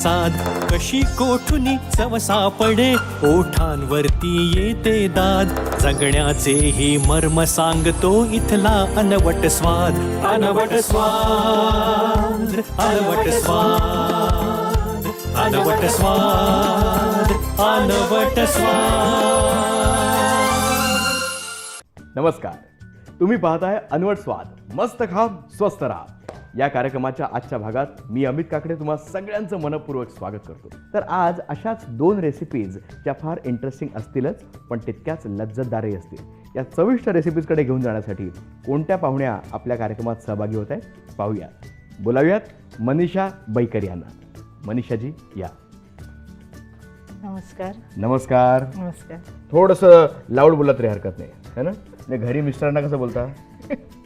साध कशी कोठुनी चव सापडे? ओठांवरती येते दाद. जगण्याचे हे मर्म सांगतो इथला अनवट स्वाद. अनवट स्वाद अनवट स्वाद अनवट स्वाद अनवट स्वाद. नमस्कार. तुम्ही पाहताय अनवट स्वाद. मस्त खा स्वस्त राहा. या कार्यक्रमाच्या आजच्या भागात मी अमित काकडे तुम्हा सगळ्यांचं मनपूर्वक स्वागत करतो. तर आज अशाच दोन रेसिपीज ज्या फार इंटरेस्टिंग असतीलच पण तितक्याच लज्जतदारही असतील. या चविष्ट रेसिपीजकडे घेऊन जाण्यासाठी कोणत्या पाहुण्या आपल्या कार्यक्रमात सहभागी होत आहेत? पाहूयात. बोलावूयात मनीषा बैकर यांना. मनीषाजी या. नमस्कार. नमस्कार. नमस्कार. थोडंसं लाऊड बोलला तरी हरकत नाही. है ना? नाही घरी मिस्टरांना कसं बोलता?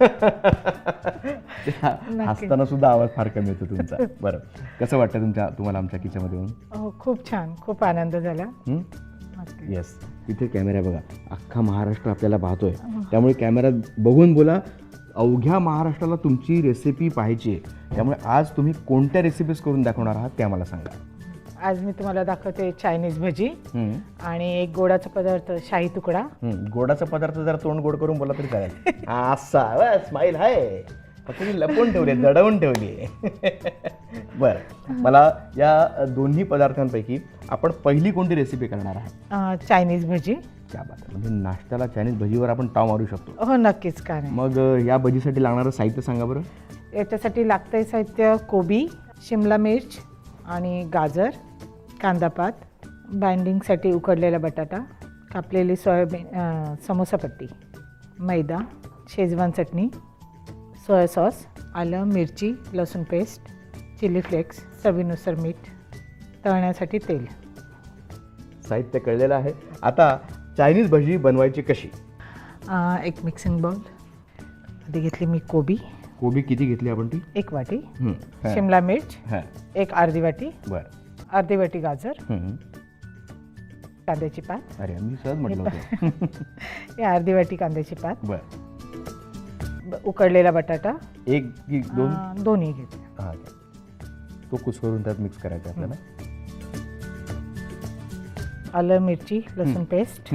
हसताना सुद्धा आवाज फार कमी येतो तुमचा. बरं. कसं वाटतं तुमच्या तुम्हाला आमच्या किचनमध्ये येऊन? खूप छान. खूप आनंद झाला. येस तिथे कॅमेरा बघा. अख्खा महाराष्ट्र आपल्याला पाहतोय. त्यामुळे कॅमेरा बघून बोला अवघ्या महाराष्ट्राला तुमची रेसिपी पाहिजे त्यामुळे आज तुम्ही कोणत्या रेसिपीज करून दाखवणार आहात ते आम्हाला सांगा. आज मी तुम्हाला दाखवते चायनीज भजी. आणि एक गोडाचा पदार्थ शाही तुकडा. गोडाचा पदार्थ जरा तोंड गोड करून बोला तरी चालेल. असा स्माईल आहे. फक्त मी लपवून ठेवली दडवून ठेवली बरं मला या दोन्ही पदार्थांपैकी आपण पहिली कोणती रेसिपी करणार आहात? अं, चायनीज भजी. त्या बात. म्हणजे नाश्त्याला चायनीज भजीवर आपण टाव मारू शकतो. हो नक्कीच का नाही? मग अ, या भजीसाठी लागणारं साहित्य सांगा बरं. याच्यासाठी लागतंय साहित्य कोबी शिमला मिर्च आणि गाजर. कांदापात बाइंडिंगसाठी उकडलेला बटाटा कापलेली सोयाबीन समोसापट्टी मैदा शेजवान चटणी सोया सॉस आलं मिरची लसूण पेस्ट चिली फ्लेक्स चवीनुसार मीठ तळण्यासाठी तेल. साहित्य कळलेलं आहे. आता चायनीज भजी बनवायची कशी? अं, एक मिक्सिंग बाउल आधी घेतली मी कोबी. कोबी किती घेतली आपण ती? एक वाटी. हं, हां, शिमला मिर्च. हां, एक अर्धी वाटी. बरं. अर्धी वाटी गाजर. कांद्याची पात. अरे मी सहज म्हटलं होतं. या अर्धी वाटी कांद्याची पात. बरं. ब- उकडलेला बटाटा. एक की दोन? अं, दोन्ही हा का. तो कुसकरून त्यात मिक्स करायचा आपल्याला. आलं मिरची लसूण पेस्ट.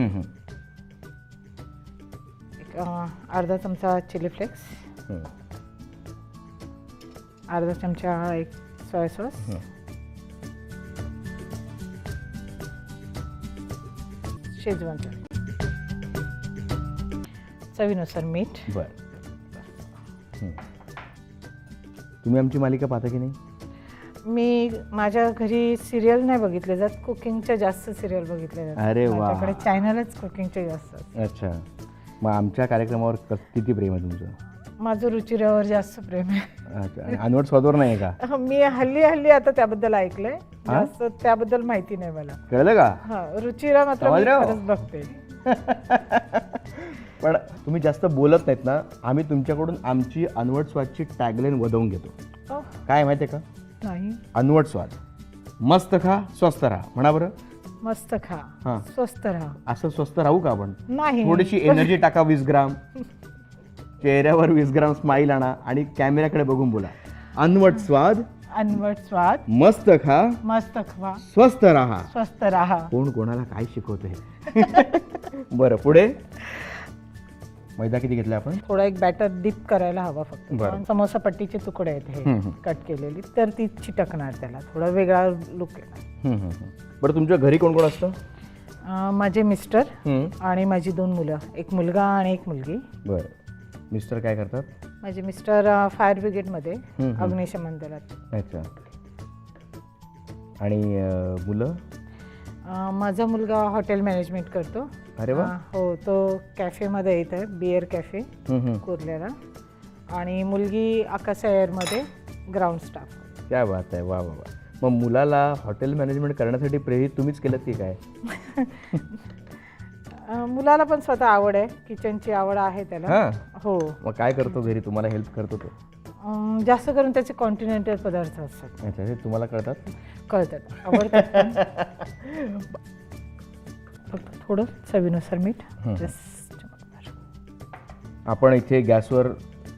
एक अं, अर्धा चमचा चिली फ्लेक्स. अर्धा चमचा एक सोया सॉस. शेजवान चवीनुसार मीठ. बरं. तुम्ही आमची मालिका पाहता की नाही? मी माझ्या घरी सिरियल नाही बघितले जात कुकिंगच्या जास्त सिरियल बघितले जातात अरे वा. माझ्याकडे चॅनलच कुकिंगचे जास्त. अच्छा. मग आमच्या कार्यक्रमावर कस किती प्रेम आहे तुमचं? माझं रुचिरावर जास्त प्रेम आहे. अच्छा आणि अनवट स्वादवर नाही आहे का? मी हल्ली हल्ली आता त्याबद्दल ऐकलंय. जास्त त्याबद्दल माहिती नाही मला. कळलं का? हा रुचिरा मात्र मी समजलं? खरंच बघते. पण तुम्ही जास्त बोलत नाहीत ना आम्ही तुमच्याकडून आमची अनवट स्वादची टॅगलाईन वधवून घेतो. अह, काय माहिती आहे का? नाही. अनवट स्वाद. मस्त खा स्वस्त राहा. म्हणा बरं. मस्त खा. हा. स्वस्त राहा. असं स्वस्त राहू का आपण? नाही. थोडीशी एनर्जी टाका वीस ग्राम. चेहऱ्यावर वीस ग्राम स्माईल आणा आणि कॅमेऱ्याकडे बघून बोला. अनवट स्वाद अनवट स्वाद मस्त खा मस्त खवा स्वस्त राहा. स्वस्त राहा. कोण कोणाला काय शिकवतंय? बरं पुढे. मैदा किती घेतला आपण? थोडा एक बॅटर डीप करायला हवा फक्त. समोसा पट्टीचे तुकडे आहेत हे. कट केलेली तर ती चिटकणार त्याला. थोडा वेगळा लुक येणार. बरं तुमच्या घरी कोण कोण असतं? माझे मिस्टर. आणि माझी दोन मुलं. एक मुलगा आणि एक मुलगी. बरं. मिस्टर काय करतात? माझे मिस्टर फायर ब्रिगेडमध्ये हम्म. अग्निशमन दलात. अच्छा. आणि अं, मुलं? अं, माझा मुलगा हॉटेल मॅनेजमेंट करतो. अरे वा. अं, हो तो कॅफेमध्ये येत आहे बिअर कॅफे हम्म, हम्म. कुर्ल्याला आणि मुलगी आकाशा एअरमध्ये ग्राउंड स्टाफ. क्या बात आहे. वा वा वा. मग मुलाला हॉटेल मॅनेजमेंट करण्यासाठी प्रेरित तुम्हीच केलं की काय? अं, मुलाला पण स्वतः आवड आहे. किचनची आवड आहे त्याला. हां. हो. मग काय करतो घरी? तुम्हाला हेल्प करतो तो? अं, जास्त करून त्याचे कॉन्टिनेंटल पदार्थ असतात. अच्छा हे तुम्हाला कळतात? कळतात. आवडतात पण. फक्त थोडं चवीनुसार मीठ. हं. Just. आपण इथे गॅसवर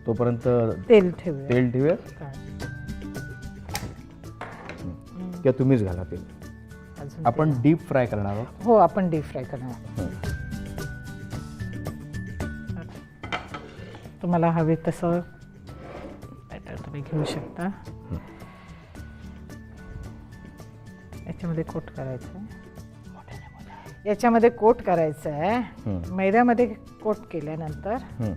तोपर्यंत तेल ठेवूया. तेल ठेवूया? काय. किंवा तुम्हीच घाला तेल. अजून आपण डीप फ्राय करणार आहोत. हो आपण डीप फ्राय करणार तुम्हाला हवे तसं बॅटर तुम्ही घेऊ शकता. याच्यामध्ये कोट करायचं आहे. याच्यामध्ये कोट करायचं आहे. मैद्यामध्ये कोट केल्यानंतर हं.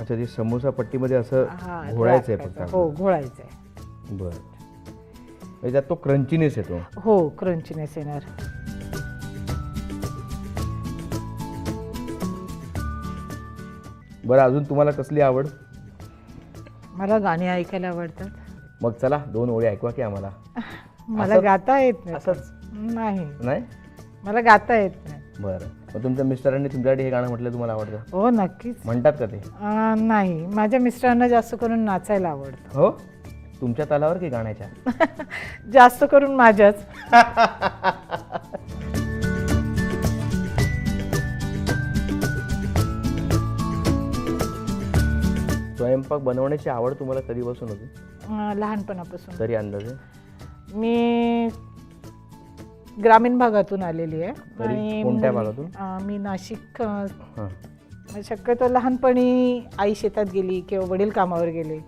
अच्छा ते समोसा पट्टीमध्ये असं हा, घोळायचं आहे फक्त. हो घोळायचं आहे. बरं. म्हणजे त्यात तो क्रंचीनेस येतो. हो क्रंचीनेस येणार. बरं अजून तुम्हाला कसली आवड? मला गाणी ऐकायला आवडतात. मग चला दोन ओळी ऐकवा की आम्हाला. मला गाता येत नाही. असंच? नाही. नाही? मला गाता येत नाही. बरं. मग तुमच्या मिस्टरांनी तुमच्यासाठी हे गाणं म्हटलं तुम्हाला आवडतं? हो नक्कीच. म्हणतात का ते? अं, नाही. माझ्या मिस्टरांना जास्त करून नाचायला आवडतं. हो? तुमच्या तालावर की गाण्याच्या? जास्त करून माझ्याच. स्वयंपाक बनवण्याची आवड तुम्हाला कधीपासून होती? अं, लहानपणापासून. तरी अंदाजे? मी ग्रामीण भागातून आलेली आहे. तरी कोणत्या भागातून? अं, मी नाशिक अं, हां. शक्यतो लहानपणी आई शेतात गेली किंवा वडील कामावर गेले.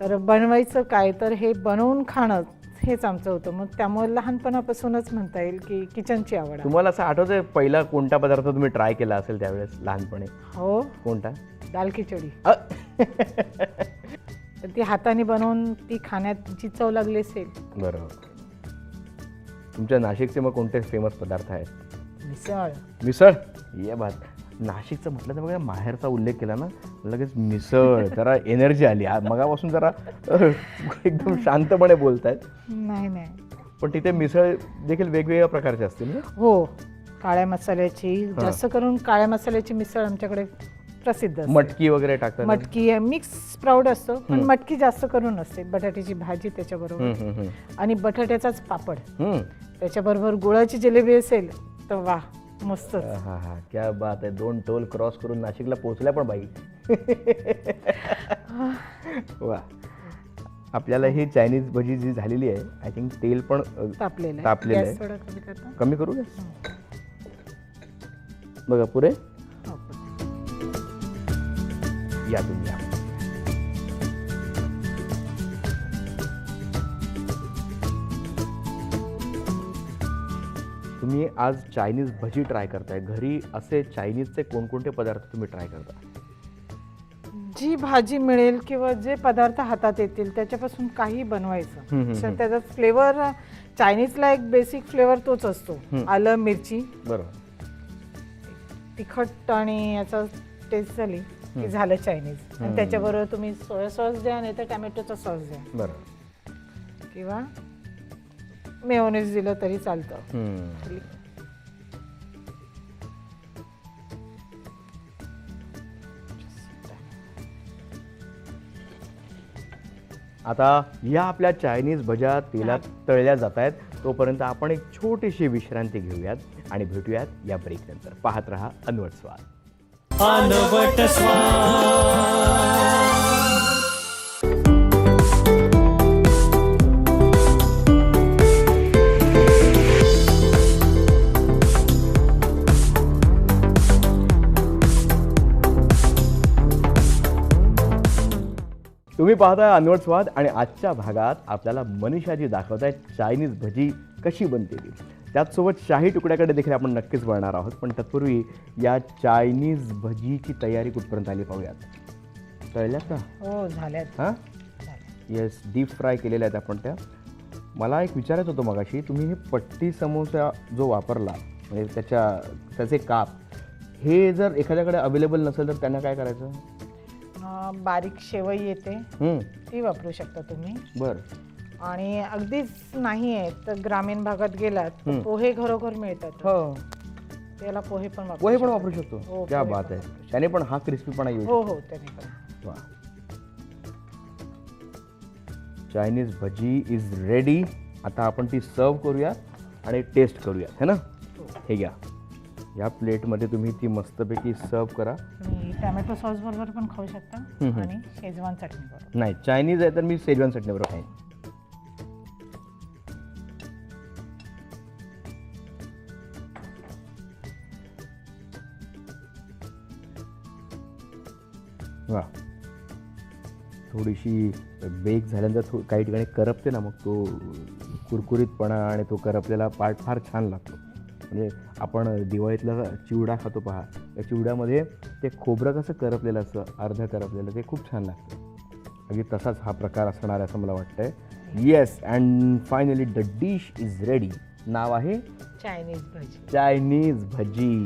तर बनवायचं काय? तर हे बनवून खाणं हेच आमचं होतं. मग त्यामुळे लहानपणापासूनच म्हणता येईल की किचनची आवड आहे. तुम्हाला असं आठवतंय पहिला कोणता पदार्थ तुम्ही ट्राय केला असेल त्यावेळेस लहानपणी? हो. कोणता? दाल खिचडी! तर ती हाताने बनवून ती खाण्यात जी चव लागली असेल. बरोबर. तुमच्या नाशिकचे मग कोणते फेमस पदार्थ आहेत? मिसळ. मिसळ? ये बात. नाशिकचं म्हटलं तर बघा माहेरचा उल्लेख केला ना लगेच मिसळ जरा एनर्जी आली. आ- मगापासून जरा एकदम शांतपणे बोलतायत. नाही नाही. पण तिथे मिसळ देखील वेगवेगळ्या प्रकारचे असतील ना? हो. काळ्या मसाल्याची जास्त करून काळ्या मसाल्याची मिसळ आमच्याकडे प्रसिद्ध असते मटकी वगैरे टाकतात? मटकी मिक्स स्प्राऊड असतो पण मटकी जास्त करून असते बटाट्याची भाजी त्याच्याबरोबर हम्म, हम्म, हम्म. आणि बटाट्याचाच पापड हम्म. त्याच्याबरोबर गुळाची जिलेबी असेल तर वा मस्त हा हा क्या बात आहे दोन टोल क्रॉस करून नाशिकला पोहोचल्या पण बाई वा आपल्याला ही चायनीज भजी जी झालेली आहे आय थिंक तेल पण अ, तापलेलं आहे. तापलेलं गॅस आहे. थोडा कमी करता कमी करू बघा पुरे. या तुम्ही या तुम्ही आज चायनीज भजी ट्राय करताय. घरी असे चायनीजचे कोणकोणते पदार्थ तुम्ही ट्राय करता? जी भाजी मिळेल किंवा जे पदार्थ हातात येतील त्याच्यापासून काही हम्म, बनवायचं हम्म, तर त्याचा फ्लेवर चायनीजला एक बेसिक फ्लेवर तोच असतो. आलं मिरची. बरोबर. तिखट आणि याचा टेस्ट झाली. की झालं चायनीज आणि त्याच्याबरोबर तुम्ही सोया सॉस द्या नाही तर टॅमॅटोचा सॉस द्या. बरोबर किंवा मेयोनेज दिलं तरी चालतं. हम्म. आता या आपल्या चायनीज भज्या तेलात तळल्या जात आहेत. तोपर्यंत आपण एक छोटीशी विश्रांती घेऊयात आणि भेटूयात या ब्रेक नंतर पाहत रहा अनवट स्वाद. अनवट तुम्ही पाहताय अनवट स्वाद आणि आजच्या भागात आपल्याला मनीषाजी दाखवत आहेत चायनीज भजी कशी बनते ती. त्याचसोबत शाही तुकड्याकडे देखील आपण नक्कीच वळणार आहोत. पण तत्पूर्वी या चायनीज भजीची तयारी कुठपर्यंत आली पाहूयात? तळल्यात का? हो झाल्यात. हां. येस डीप फ्राय केलेल्या आहेत आपण त्या. मला एक विचारायचं होतं मगाशी तुम्ही हे पट्टी समोसा जो वापरला म्हणजे त्याच्या त्याचे काप हे जर एखाद्याकडे अवेलेबल नसेल तर त्यांना काय करायचं? बारीक शेवई येते. ती वापरू शकता तुम्ही. बरं. आणि अगदीच नाही आहे तर ग्रामीण भागात गेलात तर पोहे घरोघर मिळतात. हो. त्याला पोहे पण वापरू पोहे पण शकता. वापरू शकतो. हो, क्या पोहे बात पण आहे. त्याने पण हा क्रिस्पीपणा येऊ हो हो त्याने पण. शकतो वा. चायनीज भजी इज रेडी आता आपण ती सर्व करूया आणि टेस्ट करूया है ना? हे. घ्या. या प्लेटमध्ये तुम्ही ती मस्तपैकी सर्व करा. तुम्ही टॅमॅटो सॉस बरोबर पण खाऊ शकता आणि शेजवान चटणी बरोबर. नाही चायनीज आहे तर मी शेजवान चटणीबरोबर खाईन. थोडीशी बेक झाल्यानंतर थो काही ठिकाणी करपते ना मग तो कुरकुरीतपणा आणि तो करपलेला पार्ट फार छान लागतो. म्हणजे आपण दिवाळीतला चिवडा खातो पहा त्या चिवड्यामध्ये ते खोबरं कसं करपलेलं असतं अर्धं करपलेलं ते खूप छान लागतं. अगदी तसाच हा प्रकार असणार आहे असं मला वाटतंय. Yes and finally the dish is ready नाव आहे? चायनीज भजी चायनीज भजी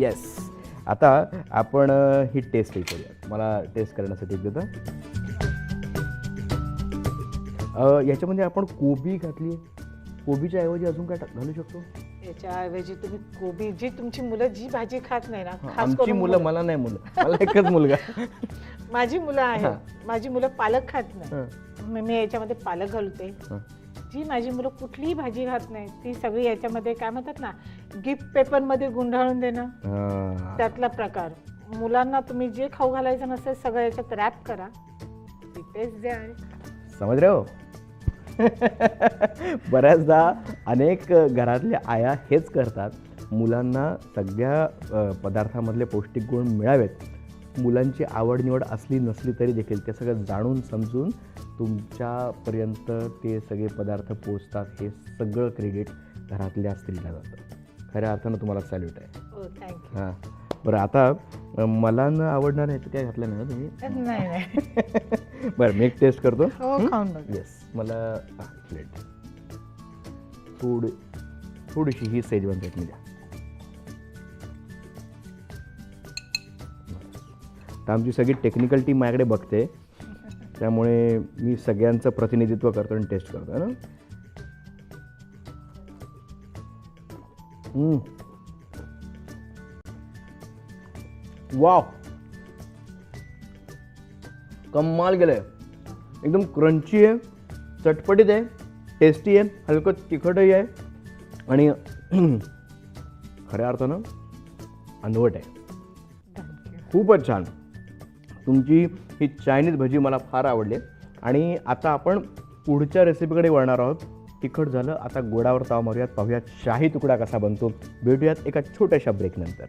येस आता आपण ही टेस्टही करूया मला टेस्ट करण्यासाठी देतं. याच्यामध्ये आपण कोबी घातली कोबीच्या ऐवजी अजून काय घालू शकतो? याच्याऐवजी तुम्ही कोबी जी तुमची मुलं जी भाजी खात नाही ना खास आमची करून मुलं मला. नाही मुलं. मला एकच मुलगा. माझी मुलं हा. आहेत माझी मुलं पालक खात नाही. हं, मग मी याच्यामध्ये पालक घालते. हं. जी माझी मुलं कुठलीही भाजी खात नाही ती सगळी याच्यामध्ये काय म्हणतात ना गिफ्ट पेपरमध्ये गुंडाळून देणं. त्यातला प्रकार. मुलांना तुम्ही जे खाऊ घालायचं नसेल सगळं याच्यात रॅप करा. ती टेस्ट द्या. समज रे हो? बऱ्याचदा अनेक घरातल्या आया हेच करतात. मुलांना सगळ्या पदार्थामधले पौष्टिक गुण मिळावेत. मुलांची आवड निवड असली नसली तरी देखील ते सगळं जाणून समजून तुमच्यापर्यंत ते सगळे पदार्थ पोचतात हे सगळं क्रेडिट घरातल्या स्त्रीला जातं. खऱ्या अर्थानं तुम्हाला सॅल्यूट आहे. हो हां. बरं आता मला न आवडणार ह्याचं काय घातलं नाही ना तुम्ही? नाही नाही. बरं मी एक टेस्ट करतो. हो येस मला प्लेट थोडी थोडीशी ही सेजवान चटणी द्या तर आमची सगळी टेक्निकल टीम माझ्याकडे बघते. त्यामुळे मी सगळ्यांचं प्रतिनिधित्व करतो आणि टेस्ट करतो ना? हम्म. वाव कमाल गेलंय एकदम क्रंची आहे चटपटीत आहे टेस्टी आहे हलकं तिखटही आहे आणि खऱ्या अर्थानं अनवट आहे. खूपच छान. तुमची ही चायनीज भजी मला फार आवडली. आणि आता आपण पुढच्या रेसिपीकडे वळणार आहोत. तिखट झालं आता गोडावर ताव मारूयात पाहूयात शाही तुकडा कसा बनतो. भेटूयात एका छोट्याशा ब्रेकनंतर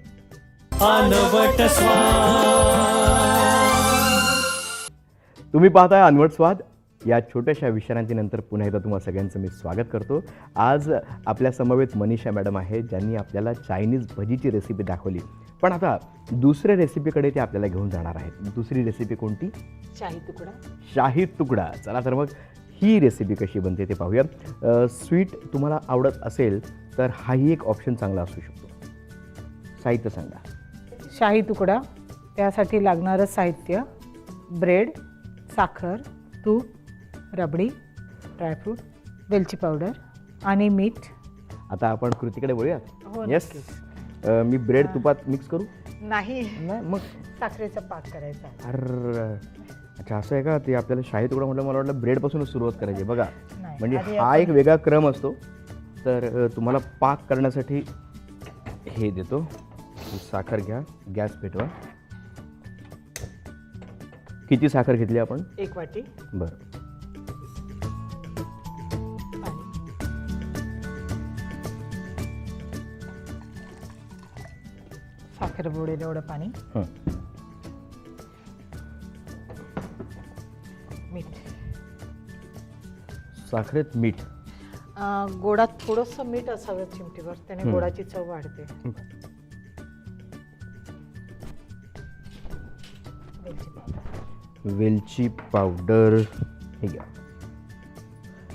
तुम्ही पाहताय अनवट स्वाद. या छोट्याशा विश्रांतीनंतर पुन्हा एकदा तुम्हा सगळ्यांचं मी स्वागत करतो. आज आपल्या समवेत मनीषा मॅडम आहे ज्यांनी आपल्याला चायनीज भजीची रेसिपी दाखवली. पण आता दुसऱ्या रेसिपीकडे ते आपल्याला घेऊन जाणार आहेत. दुसरी रेसिपी कोणती? शाही तुकडा. शाही तुकडा. चला तर मग ही रेसिपी कशी बनते ते पाहूया स्वीट तुम्हाला आवडत असेल तर हाही एक ऑप्शन चांगला असू शकतो. साहित्य सांगा. शाही तुकडा. त्यासाठी लागणारं साहित्य ब्रेड साखर तूप रबडी ड्रायफ्रूट वेलची पावडर आणि मीठ. आता आपण कृतीकडे हो, बोलूया येस मी ब्रेड तुपात मिक्स करू? नाही. नाही मग? साखरेचा पाक करायचा अर अच्छा असं आहे का? ते आपल्याला शाही तुकडा म्हटलं मला वाटलं ब्रेडपासूनच सुरुवात करायची बघा. म्हणजे हा एक वेगळा क्रम असतो. तर तुम्हाला पाक करण्यासाठी हे देतो. ही साखर घ्या गॅस पेटवा. किती साखर घेतली आपण? एक वाटी. बरं. साखर बुडेल एवढं पाणी. हं. मीठ. साखरेत मीठ. अं, गोडात थोडंसं मीठ असावं चिमटीवर त्याने. गोडाची चव वाढते. वेलची पावडर. वेलची पावडर. हे घ्या.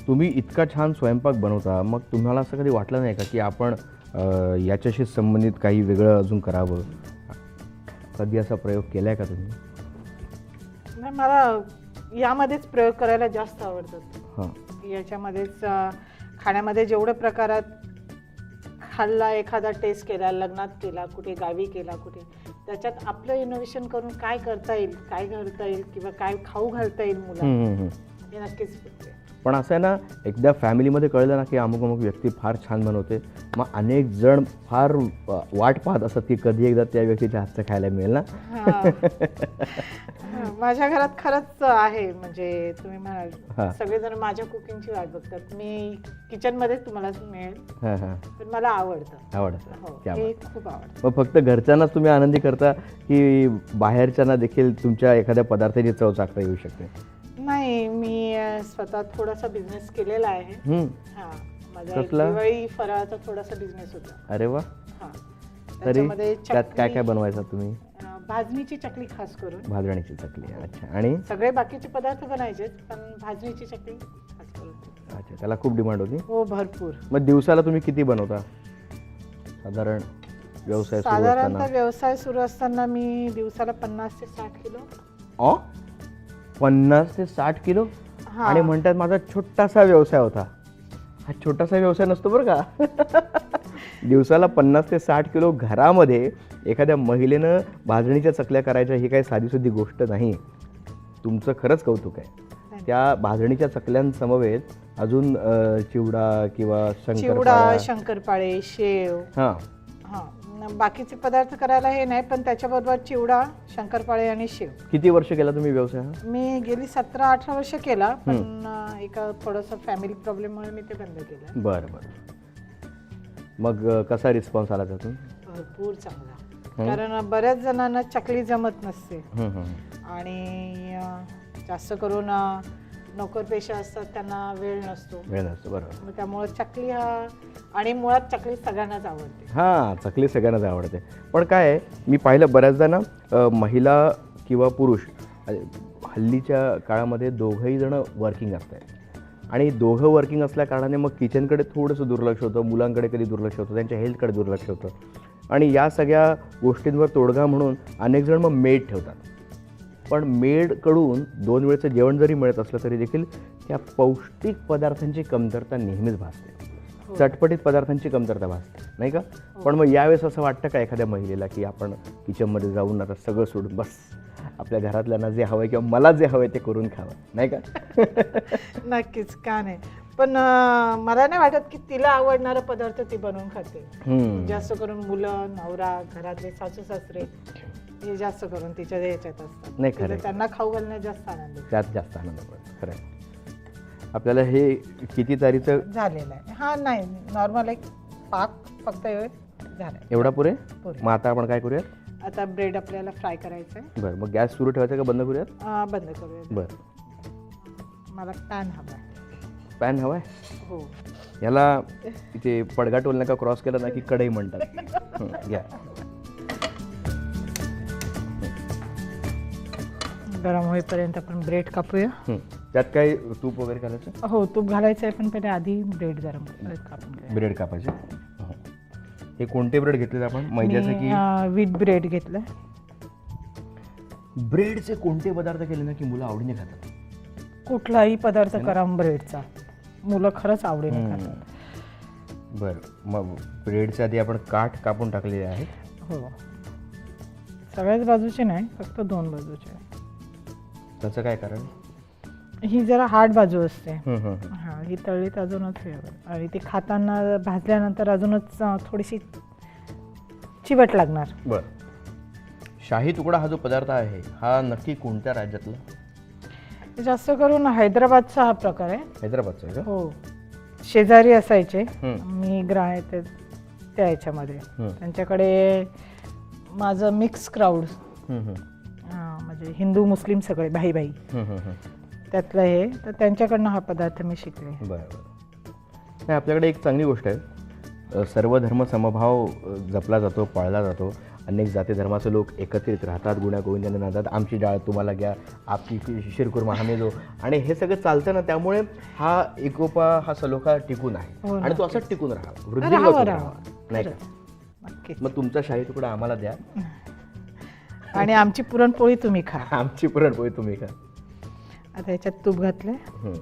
तुम्ही इतका छान स्वयंपाक बनवता मग तुम्हाला असं कधी वाटलं नाही का की आपण याच्याशी संबंधित काही वेगळं अजून करावं? कधी असा प्रयोग केला आहे का तुम्ही? नाही मला यामध्येच प्रयोग करायला जास्त आवडतात. हां. याच्यामध्येच अं, खाण्यामध्ये जेवढ्या प्रकारात खाल्ला एखादा टेस्ट केला लग्नात केला कुठे गावी केला कुठे त्याच्यात आपलं इनोव्हेशन करून काय करता येईल काय घालता येईल किंवा काय खाऊ घालता येईल मुलांना हम्म, हम्म, हम्म. हे नक्कीच बघते पण असं आहे ना एकदा फॅमिलीमध्ये कळलं ना की अमुक अमुक व्यक्ती फार छान बनवते. मग अनेक जण फार वाट पाहत असतात की कधी एकदा त्या व्यक्तीच्या हातचं खायला मिळेल ना. माझ्या घरात खरंच आहे. म्हणजे तुम्ही. म्हणाल सगळेजण माझ्या कुकिंगची वाट बघतात. मी किचन मध्येच तुम्हाला मिळेल. पण मला आवडतं. आवडतं. हो. खूप आवडतं. मग फक्त घरच्यांनाच तुम्ही आनंदी करता की बाहेरच्यांना देखील तुमच्या एखाद्या पदार्थाची चव चाकता येऊ शकते? नाही मी अं, स्वतः थोडासा बिझनेस केलेला आहे. हम्म. हा माझा एक कसला? दिवाळी फराळाचा थोडासा बिझनेस होता. अरे वा. हा. तरी त्याच्यामध्ये त्यात काय काय चकली, बनवायचा तुम्ही? अं, भाजणीची चकली खास करून. भाजण्याची चकली अच्छा. आणि? सगळे बाकीचे पदार्थ बनायचे पण भाजणीची चकली खास करून. अच्छा त्याला खूप डिमांड होती? हो भरपूर. मग दिवसाला तुम्ही किती बनवता? साधारण व्यवसाय सुरू साधारणतः असताना. व्यवसाय सुरू असताना मी दिवसाला पन्नास ते साठ किलो. पन्नास ते साठ किलो? हा. आणि म्हणतात माझा छोटासा व्यवसाय होता. हा छोटासा व्यवसाय नसतो बरं का? दिवसाला पन्नास ते साठ किलो घरामध्ये एखाद्या महिलेनं भाजणीच्या चकल्या करायच्या ही काही साधीसुद्धी गोष्ट नाही. तुमचं खरंच कौतुक आहे. त्या भाजणीच्या चकल्यांसमवेत अजून अ, चिवडा किंवा चिवडा शंकरपाळ्या शंकरपाळे शेव. हां. बाकीचे पदार्थ करायला हे नाही पण त्याच्याबरोबर चिवडा शंकरपाळे आणि शेव. किती वर्ष केला तुम्ही व्यवसाय हा? मी गेली सतरा अठरा वर्ष केला पण अं, एका थोडंसं फॅमिली प्रॉब्लेममुळे मी ते बंद केलं. बरं बरं. मग अ, कसा रिस्पॉन्स आला त्यातून? भरपूर चांगला. कारण बऱ्याच जणांना चकली जमत नसते. आणि अं, जास्त करून अं, नोकरपेशा असतात त्यांना वेळ नसतो. वेळ नसतो बरोबर. मग त्यामुळे चकली हा आणि मुळात चकली सगळ्यांनाच आवडते. हां चकली सगळ्यांनाच आवडते. पण काय आहे मी पाहिलं बऱ्याचदा ना अ, महिला किंवा पुरुष अ, हल्लीच्या काळामध्ये दोघंही जण वर्किंग असतात. आणि दोघं वर्किंग असल्या कारणाने मग किचनकडे थोडंसं दुर्लक्ष होतं मुलांकडे कधी दुर्लक्ष होतं त्यांच्या हेल्थकडे दुर्लक्ष होतं. आणि या सगळ्या गोष्टींवर तोडगा म्हणून अनेक जण मग मेड ठेवतात. पण मेडकडून दोन वेळचं जेवण जरी मिळत असलं तरी देखील त्या पौष्टिक पदार्थांची कमतरता नेहमीच भासते. चटपटीत पदार्थांची कमतरता भासते नाही का? पण मग यावेळेस असं वाटतं का एखाद्या महिलेला की आपण किचनमध्ये जाऊन आता सगळं सोडून बस आपल्या घरातल्यांना जे हवं किंवा मला जे हवं ते करून खावं नाही का? नक्कीच का नाही? पण मला नाही वाटत की तिला आवडणारा पदार्थ ती बनवून खाते. जास्त करून मुलं नवरा घरातले सासू सासरे हे जास्त करून तिच्या याच्यात असतात. नाही, खरं तिला आहे. त्यांना खाऊ घालण्यात जास्त आनंद आहे. त्यात जास्त आनंद पडतो खरं आहे. आपल्याला हे किती तारीचं झालेला आहे. हा नाही नॉर्मल एक पाक फक्त एवढे झालं एवढा पुरे? पुरे. मग आता आपण काय करूयात? आता ब्रेड आपल्याला फ्राय करायचं आहे बरं मग गॅस सुरू ठेवायचा का बंद करूयात? अं, बंद करूया बरं. मला पॅन हवा पॅन हवाय? हो. याला इथे पडगा टोल नका क्रॉस केला ना की कढई म्हणतात. हं, घ्या. गरम होईपर्यंत आपण ब्रेड कापूया. हं. त्यात काय तूप वगैरे घालायचं? हो तूप घालायचं आहे पण पहिले आधी ब्रेड गरम ब्रेड कापून घ्या ब्रेड कापायचे? हं. हे कोणते ब्रेड घेतले आपण? मैद्याचे की विथ ब्रेड घेतलं ब्रेडचे कोणते पदार्थ केले ना की मुलं आवडीने खातात? कुठलाही पदार्थ करा ब्रेडचा. मुलं खरंच आवडीने खातात. बरं. मग ब्रेडच्या आधी आपण काठ कापून टाकलेले आहेत. हो. सगळ्याच बाजूचे नाही फक्त दोन बाजूचे. त्याचं काय कारण? ही जरा हार्ड बाजू असते. हं, हं, हं. हा ही तळलीत अजूनच हे होईल. आणि ती खाताना भाजल्यानंतर अजूनच अं, थोडीशी चिवट लागणार. बरं. शाही तुकडा हा जो पदार्थ आहे हा नक्की कोणत्या राज्यातला? जास्त करून हैदराबादचा हा प्रकार आहे. हैदराबादचा आहे का? हो. शेजारी असायचे. मी ग्रा ते त्या याच्यामध्ये. त्यांच्याकडे माझं मिक्स क्राऊड. म्हणजे हिंदू मुस्लिम सगळे भाई भाई. त्यातलं हे तर त्यांच्याकडनं हा पदार्थ मी शिकले. बरं नाही आपल्याकडे एक चांगली गोष्ट आहे. सर्व धर्म समभाव जपला जातो पाळला जातो. अनेक जाती धर्माचे लोक एकत्रित राहतात गुण्या गोविंदाने नांदतात. आमची डाळ तुम्हाला घ्या आपली शि- शिरकुर्मा हमी जो आणि हे सगळं चालतं ना त्यामुळे हा एकोपा हा सलोखा टिकून आहे. हो, आणि तो असाच टिकून राहावं. राहावा. नाही का? मग तुमचा शाही तुकडा आम्हाला द्या. आणि आमची पुरणपोळी तुम्ही खा. आमची पुरणपोळी तुम्ही का आता याच्यात तूप घातलंय. हं.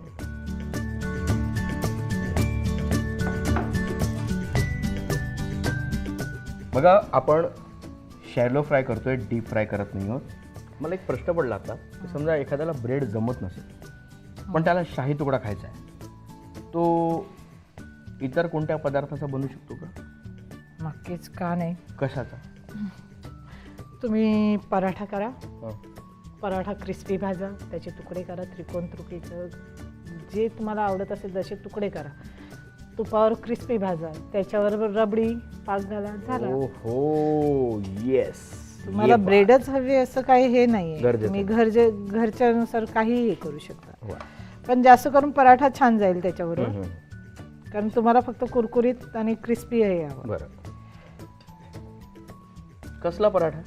बघा आपण शॅलो फ्राय करतोय डीप फ्राय करत नाही आहोत. मला एक प्रश्न पडला आता. की समजा एखाद्याला ब्रेड जमत नसेल पण त्याला शाही तुकडा खायचा आहे तो इतर कोणत्या पदार्थाचा बनू शकतो का? नक्कीच का नाही? कशाचा? तुम्ही पराठा करा. पराठा क्रिस्पी भाजा त्याचे तुकडे करा त्रिकोण तुकडीचं जे तुम्हाला आवडत असेल जसे तुकडे करा. तुपावर क्रिस्पी भाजा त्याच्यावर रबडी पाक घाला झाला. हो येस तुम्हाला ब्रेडच हवे असं काही हे नाही. तुम्ही घरचे घरच्यानुसार काहीही हे करू शकता. पण जास्त करून पराठा छान जाईल त्याच्याबरोबर. कारण तुम्हाला फक्त कुरकुरीत आणि क्रिस्पी हे बरं. कसला पराठा?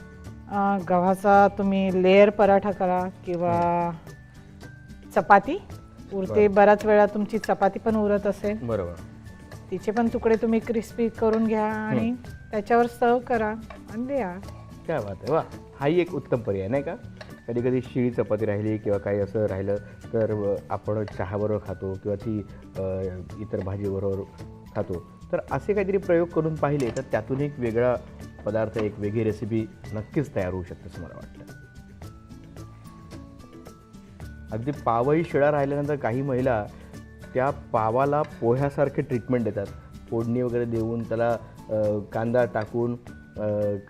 अं, गव्हाचा तुम्ही लेअर पराठा करा किंवा चपाती. उरते बऱ्याच वेळा तुमची चपाती पण उरत असेल. बरोबर. तिचे पण तुकडे तुम्ही क्रिस्पी करून घ्या आणि त्याच्यावर सर्व करा आणि द्या. काय बात आहे. वा हाही एक उत्तम पर्याय नाही का? कधी कधी शिळी चपाती राहिली किंवा काही असं राहिलं तर अ, आपण चहाबरोबर खातो किंवा ती अ, इतर भाजीबरोबर खातो. तर असे काहीतरी प्रयोग करून पाहिले तर त्यातून एक वेगळा पदार्थ एक वेगळी रेसिपी नक्कीच तयार होऊ शकते असं मला वाटतं. अगदी पावही शिळा राहिल्यानंतर काही महिला त्या पावाला पोह्यासारखे ट्रीटमेंट देतात. फोडणी वगैरे देऊन त्याला कांदा टाकून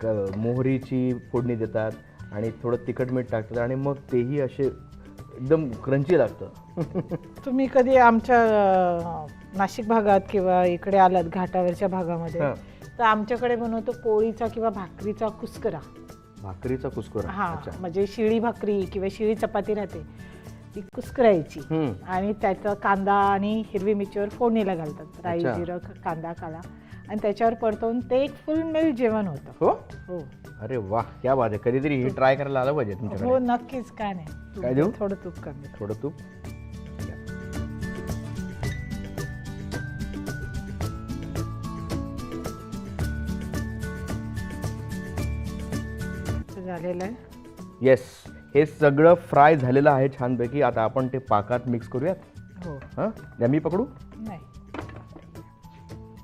क मोहरीची फोडणी देतात आणि थोडं तिखट मीठ टाकतात आणि मग तेही असे एकदम क्रंची लागतं. तुम्ही कधी आमच्या नाशिक भागात किंवा इकडे आलात घाटावरच्या भागामध्ये. तर आमच्याकडे बनवतो पोळीचा किंवा भाकरीचा कुस्करा. भाकरीचा कुस्कुरा हा अच्छा. म्हणजे शिळी भाकरी किंवा शिळी चपाती राहते ती कुस्करायची. हम्म. आणि त्याचा कांदा आणि हिरवी मिरचीवर फोडणीला घालतात राई अच्छा. जिरं क- कांदा काला आणि त्याच्यावर परतवून ते एक फुल मिल जेवण होतं. हो? हो. अरे वा क्या बात आहे. कधीतरी ही ट्राय करायला आलं पाहिजे हो तुमच्याकडे नक्कीच. काय नाही. तूप काय देऊ? थोडं तूप कमी. थोडं तूप? झालेलं आहे? येस हे सगळं फ्राय झालेलं आहे छानपैकी. आता आपण ते पाकात मिक्स करूयात. हो. हां? मी पकडू? नाही.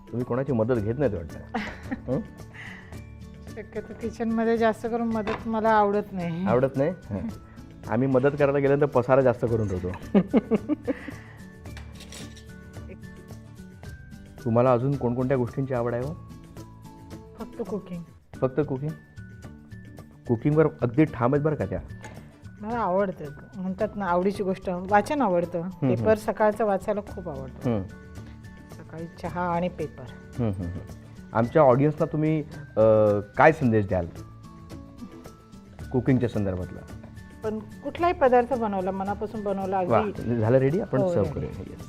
तुम्ही कोणाची मदत घेत नाहीत वाटतं? हं? शक्यतो किचनमध्ये जास्त करून मदत मला आवडत नाही. आवडत नाही? हं. आम्ही मदत करायला गेल्यानंतर पसारा जास्त करून ठेवतो तुम्हाला अजून कोणकोणत्या गोष्टींची आवड आहे हो? फक्त कुकिंग फक्त कुकिंग कुकिंगवर अगदी ठाम आहेत बरं का त्या. मला आवडतं. म्हणतात ना आवडीची गोष्ट. वाचन आवडतं. पेपर सकाळचं वाचायला खूप आवडतं. हं. सकाळी चहा आणि पेपर. हं, हं, हं. आमच्या ऑडियन्सला तुम्ही अं, काय संदेश द्याल? कुकिंगच्या संदर्भातला. पण कुठलाही पदार्थ बनवला मनापासून बनवला वा अगदी झालं रेडी आपण हो, सर्व ready. करूया. Yes.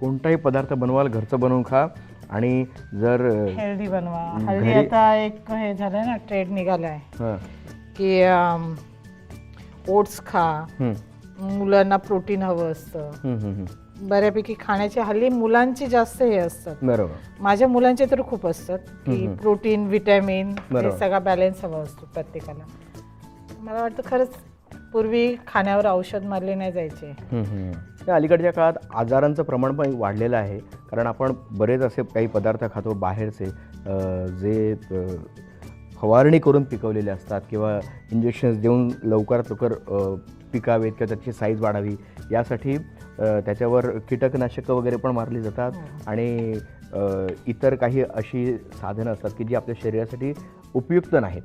कोणताही पदार्थ बनवाल घरचं बनवून खा. आणि जर हेल्दी बनवा. घरी- हल्ली आता एक हे झालंय ना ट्रेड निघालाय. हं, की ओट्स खा. हं, मुलांना प्रोटीन हवं असतं. हं, हं, हं. बऱ्यापैकी खाण्याचे हल्ली मुलांचे जास्त हे असतात. बरोबर. माझ्या मुलांचे तर खूप असतात की हम्म. प्रोटीन विटॅमिन हे बरोबर. सगळा बॅलन्स हवा असतो प्रत्येकाला. मला वाटतं खरंच पूर्वी खाण्यावर औषध मारले नाही जायचे. हं, हं. या अलीकडच्या काळात आजारांचं प्रमाण पण वाढलेलं आहे. कारण आपण बरेच असे काही पदार्थ खातो बाहेरचे जे फवारणी करून पिकवलेले असतात किंवा इंजेक्शन्स देऊन लवकरात लवकर पिकावेत किंवा त्याची साईज वाढावी यासाठी त्याच्यावर कीटकनाशकं वगैरे पण मारली जातात. आणि अ, इतर काही अशी साधनं असतात की जी आपल्या शरीरासाठी उपयुक्त नाहीत.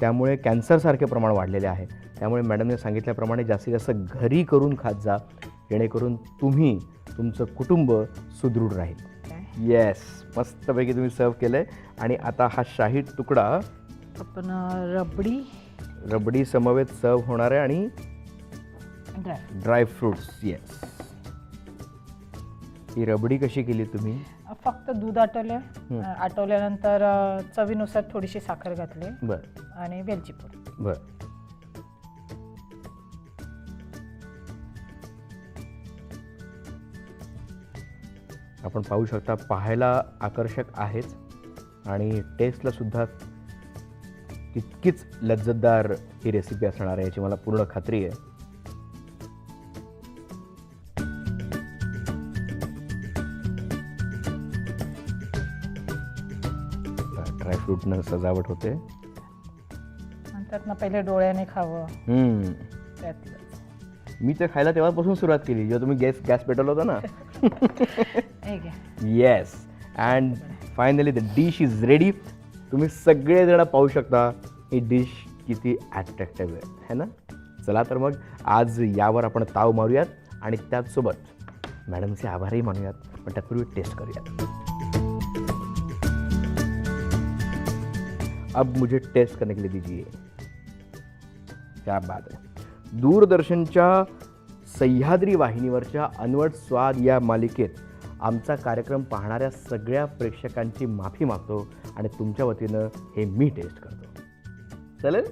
त्यामुळे कॅन्सरसारखे प्रमाण वाढलेले आहे. त्यामुळे मॅडमने सांगितल्याप्रमाणे जास्तीत जास्त घरी करून खात जा जेणेकरून तुम्ही तुमचं कुटुंब सुदृढ राहील. येस मस्तपैकी तुम्ही सर्व केलं आहे आणि आता हा शाही तुकडा आपण रबडी. रबडी समवेत सर्व होणार आहे आणि ड्राय ड्रायफ्रुट्स येस ही रबडी कशी केली तुम्ही? फक्त दूध आटवलं. आटवल्यानंतर चवीनुसार थोडीशी साखर घातली. बरं. आणि वेलची पूड. बरं. आपण पाहू शकता पाहायला आकर्षक आहेच. आणि टेस्टला सुद्धा तितकीच लज्जतदार ही रेसिपी असणार आहे याची मला पूर्ण खात्री आहे. ड्रायफ्रूटनं सजावट होते. म्हणतात ना पहिले डोळ्याने खावं. त्यातलं मी तर खायला तेव्हापासून सुरुवात केली जेव्हा तुम्ही गॅस गॅस पेटवला होता ना. Yes and finally the dish is ready तुम्ही सगळेजण पाहू शकता ही डिश किती ॲट्रॅक्टिव्ह आहे. है ना? चला तर मग आज यावर आपण ताव मारूयात आणि त्याचसोबत मॅडमचे आभारही मानूयात. पण त्यापूर्वी टेस्ट करूयात. अब मुझे टेस्ट करने के लिए दीजिए. क्या बात आहे दूरदर्शनच्या सह्याद्री वाहिनीवरच्या अनवट स्वाद या मालिकेत आमचा कार्यक्रम पाहणाऱ्या सगळ्या प्रेक्षकांची माफी मागतो आणि तुमच्या वतीनं हे मी टेस्ट करतो. चालेल?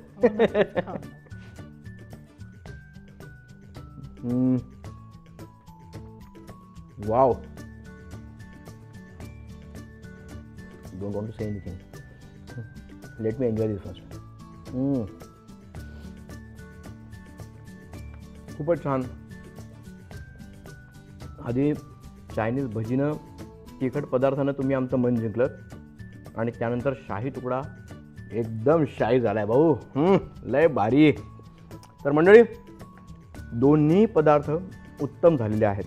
Wow don't want to say let me enjoy Let me enjoy खूपच छान. आधी चायनीज भजीनं तिखट पदार्थानं तुम्ही आमचं मन जिंकलं. आणि त्यानंतर शाही तुकडा एकदम शाही झालाय भाऊ. लय भारी. तर मंडळी दोन्ही पदार्थ उत्तम झालेले आहेत.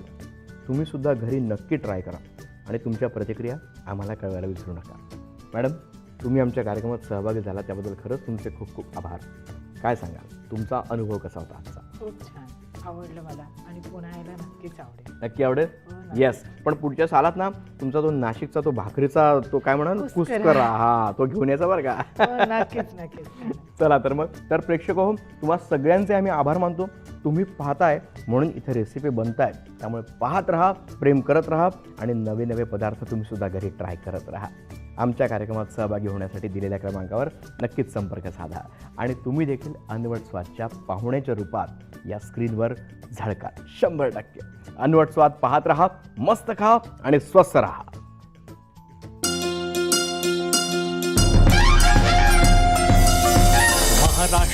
तुम्ही सुद्धा घरी नक्की ट्राय करा. आणि तुमच्या प्रतिक्रिया आम्हाला कळवायला विसरू नका. मॅडम तुम्ही आमच्या कार्यक्रमात सहभागी झाला त्याबद्दल खरंच तुमचे खूप खूप आभार. काय सांगाल? तुमचा अनुभव कसा होता आजचा? खूप छान. आवडलं मला आणि पुन्हा यायला नक्कीच आवडेल. नक्की आवडेल? हो. येस पण पुढच्या सालात ना तुमचा तो नाशिकचा तो भाकरीचा तो काय म्हणाल? कुस्करा. हा तो घेऊन यायचा बरं का? हो, नक्कीच नक्कीच. चला तर मग तर प्रेक्षक हो तुम्हा सगळ्यांचे आम्ही आभार मानतो. तुम्ही पाहताय म्हणून इथे रेसिपी बनताय. त्यामुळे पाहत राहा प्रेम करत राहा आणि नवे नवे पदार्थ तुम्ही सुद्धा घरी ट्राय करत राहा. आमच्या कार्यक्रमात सहभागी होण्यासाठी दिलेल्या क्रमांकावर नक्कीच संपर्क साधा. आणि तुम्ही देखील अनवट स्वादच्या पाहुण्याच्या रूपात या स्क्रीनवर झळका. शंभर टक्के. अनवट स्वाद पाहत राहा मस्त खा आणि स्वस्थ राहा.